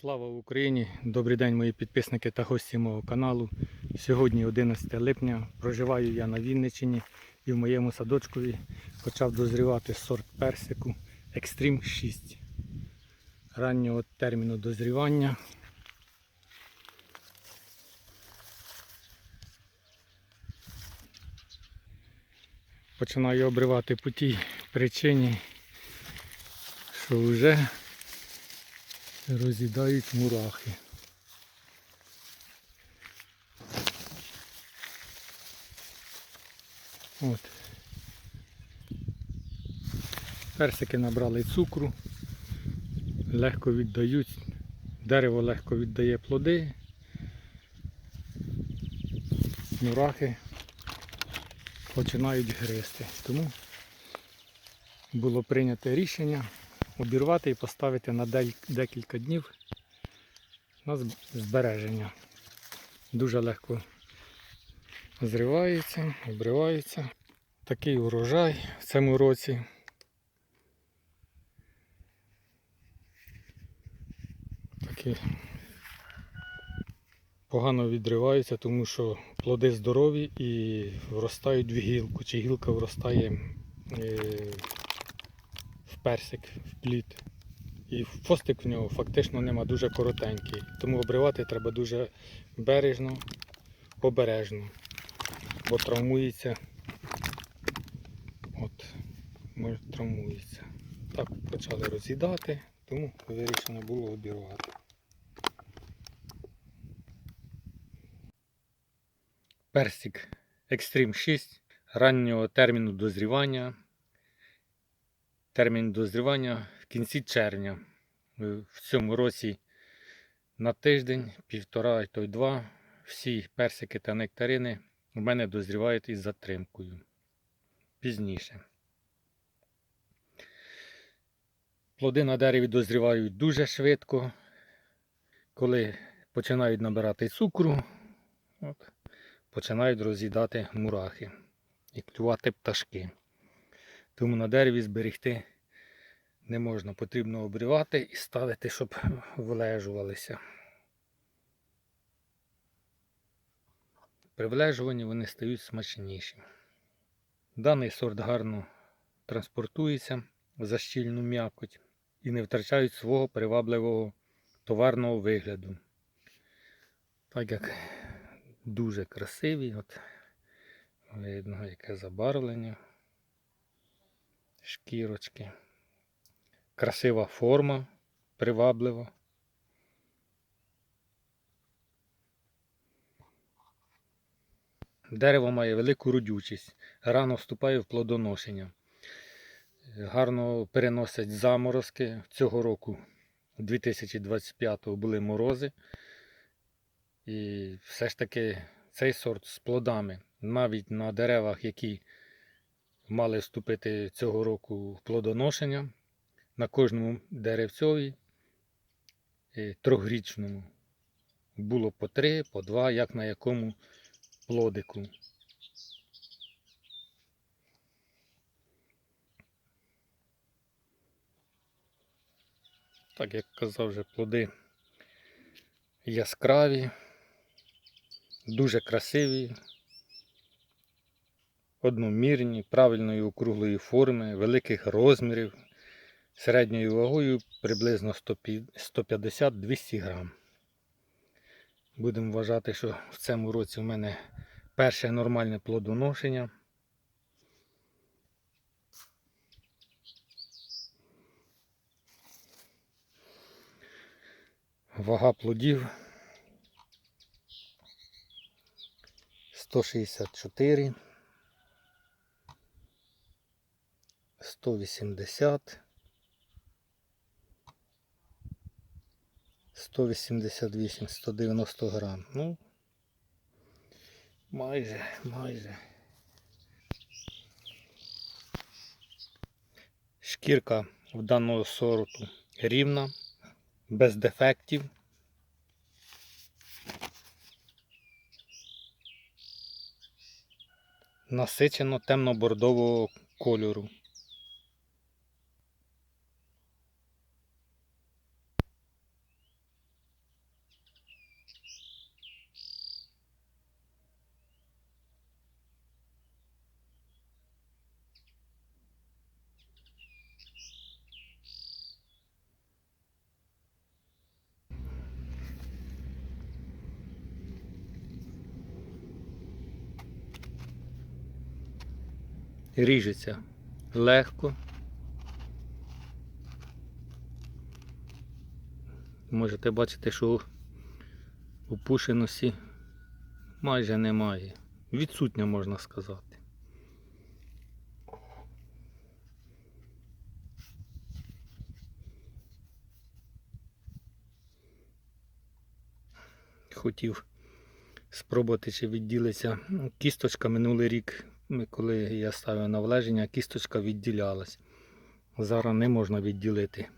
Слава Україні! Добрий день, мої підписники та гості мого каналу. Сьогодні 11 липня. Проживаю я на Вінниччині і в моєму садочкові почав дозрівати сорт персику Extreme 6 раннього терміну дозрівання. Починаю обривати по тій причині, що вже роз'їдають мурахи. От. Персики набрали цукру, легко віддають, дерево легко віддає плоди, мурахи починають гризти. Тому було прийнято рішення обірвати і поставити на декілька днів на збереження. Дуже легко зривається, обривається. Такий урожай в цьому році. Такий погано відриваються, тому що плоди здорові і вростають в гілку, чи гілка вростає е, персик, в плід. І фостик в нього фактично нема дуже коротенький. Тому обривати треба дуже бережно, обережно, бо травмується. От, травмується. Так почали роз'їдати, тому вирішено було обірвати. Персик Extreme 6 раннього терміну дозрівання. Термін дозрівання в кінці червня. Е, В цьому році на тиждень, півтора, то й два. Всі персики та нектарини у мене дозрівають із затримкою. Пізніше. Плоди на дереві дозрівають дуже швидко. Коли починають набирати цукру, от, починають роз'їдати мурахи і клювати пташки. Тому на дереві зберегти не можна. Потрібно обривати і ставити, щоб влежувалися. При влежуванні вони стають смачніші. Даний сорт гарно транспортується за щільну м'якоть і не втрачають свого привабливого товарного вигляду. Так як дуже красиві, от видно, яке забарвлення шкірочки. Красива форма, приваблива. Дерево має велику родючість, рано вступає в плодоношення. Гарно переносять заморозки. Цього року, 2025-го, були морози. І все ж таки цей сорт з плодами, навіть на деревах, які мали вступити цього року в плодоношення на кожному деревцьові е, трьохрічному. Було по три, по два, як на якому плодику. Так, як казав вже, плоди яскраві, дуже красиві, одномірні, правильної округлої форми, великих розмірів, середньою вагою приблизно 150-200 грам. Будемо вважати, що в цьому році в мене перше нормальне плодоношення. Вага плодів 164, 180, 188, 190 грам. Ну, майже, майже. Шкірка в даного сорту рівна, без дефектів. Насичено темно-бордового кольору. Ріжеться легко. Можете бачити, що опушеності майже немає. Відсутня, можна сказати. Хотів спробувати, чи відділиться Ну, кісточка минулий рік, коли я ставив на влеження, кісточка відділялась. Зараз не можна відділити.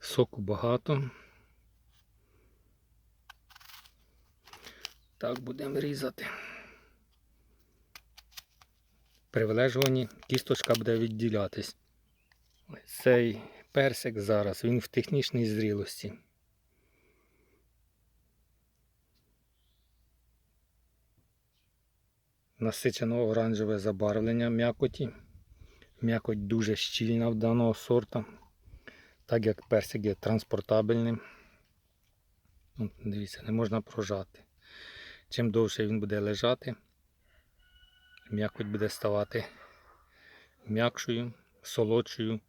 Соку багато. Так, будемо різати. При вилежуванні кісточка буде відділятись. Цей персик зараз, він в технічній зрілості. Насичено оранжеве забарвлення м'якоті. М'якоть дуже щільна в даного сорта, так як персик є транспортабельним. От, дивіться, не можна прожати. Чим довше він буде лежати, м'якоть буде ставати м'якшою, солодшою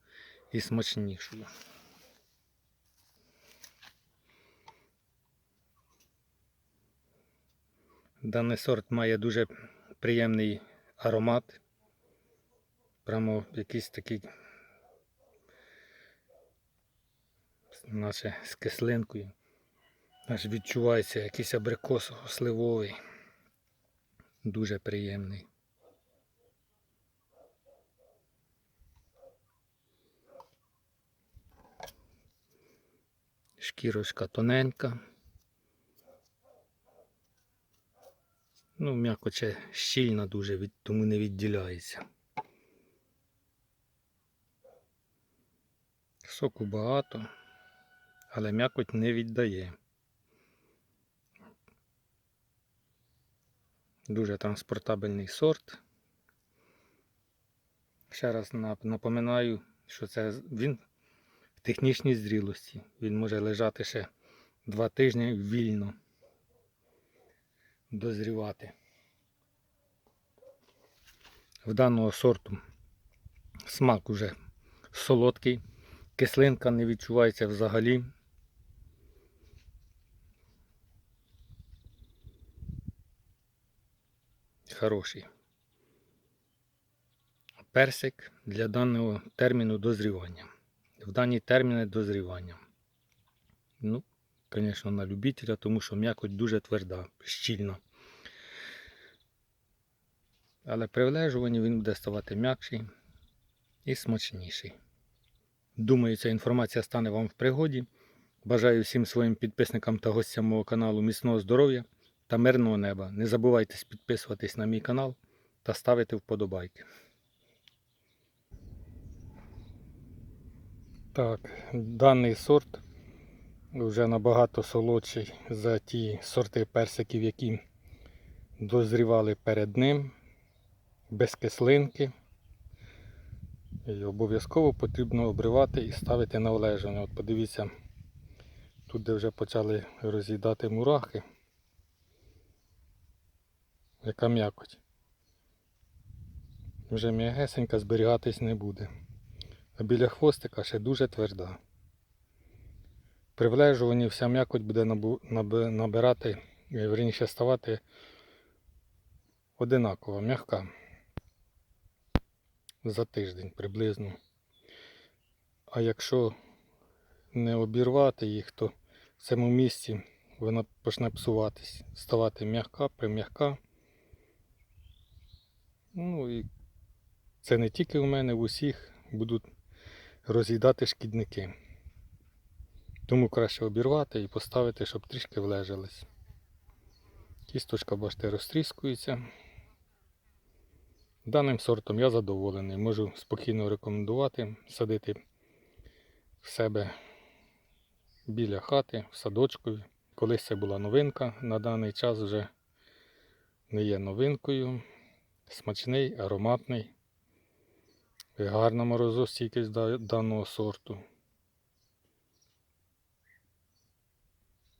і смачнішою. Даний сорт має дуже приємний аромат. Прямо якийсь такий, наче з кислинкою. Аж відчувається якийсь абрикосово-сливовий. Дуже приємний. Шкірочка тоненька. Ну, м'якоче щільна дуже, від- тому не відділяється. Соку багато, але м'якоть не віддає. Дуже транспортабельний сорт. Ще раз нап- напоминаю, що це він в технічній зрілості. Він може лежати ще два тижні вільно дозрівати. В даного сорту смак уже солодкий, кислинка не відчувається взагалі. Хороший. Персик для даного терміну дозрівання. В дані терміни дозрівання. Ну, звісно, на любителя, тому що м'якоть дуже тверда, щільна. Але при влежуванні він буде ставати м'якший і смачніший. Думаю, ця інформація стане вам в пригоді. Бажаю всім своїм підписникам та гостям мого каналу міцного здоров'я та мирного неба. Не забувайте підписуватись на мій канал та ставити вподобайки. Так, даний сорт вже набагато солодший за ті сорти персиків, які дозрівали перед ним, без кислинки. І обов'язково потрібно обривати і ставити на олежання. От подивіться, тут де вже почали роз'їдати мурахи. Яка м'якоть. Вже м'ягесенька зберігатись не буде. А біля хвостика ще дуже тверда. При вся м'якоть буде набирати, е, верніше ставати одинакова, м'яка. За тиждень приблизно. А якщо не обірвати їх, то в цьому місці вона почне псуватись, ставати м'яка, прим'яка. Ну і це не тільки у мене, в усіх будуть роз'їдати шкідники. Тому краще обірвати і поставити, щоб трішки влежались. Кісточка, бачите, розтріскується. Даним сортом я задоволений. Можу спокійно рекомендувати садити в себе біля хати, в садочку. Колись це була новинка, на даний час вже не є новинкою. Смачний, ароматний, гарна морозостійкість даного сорту.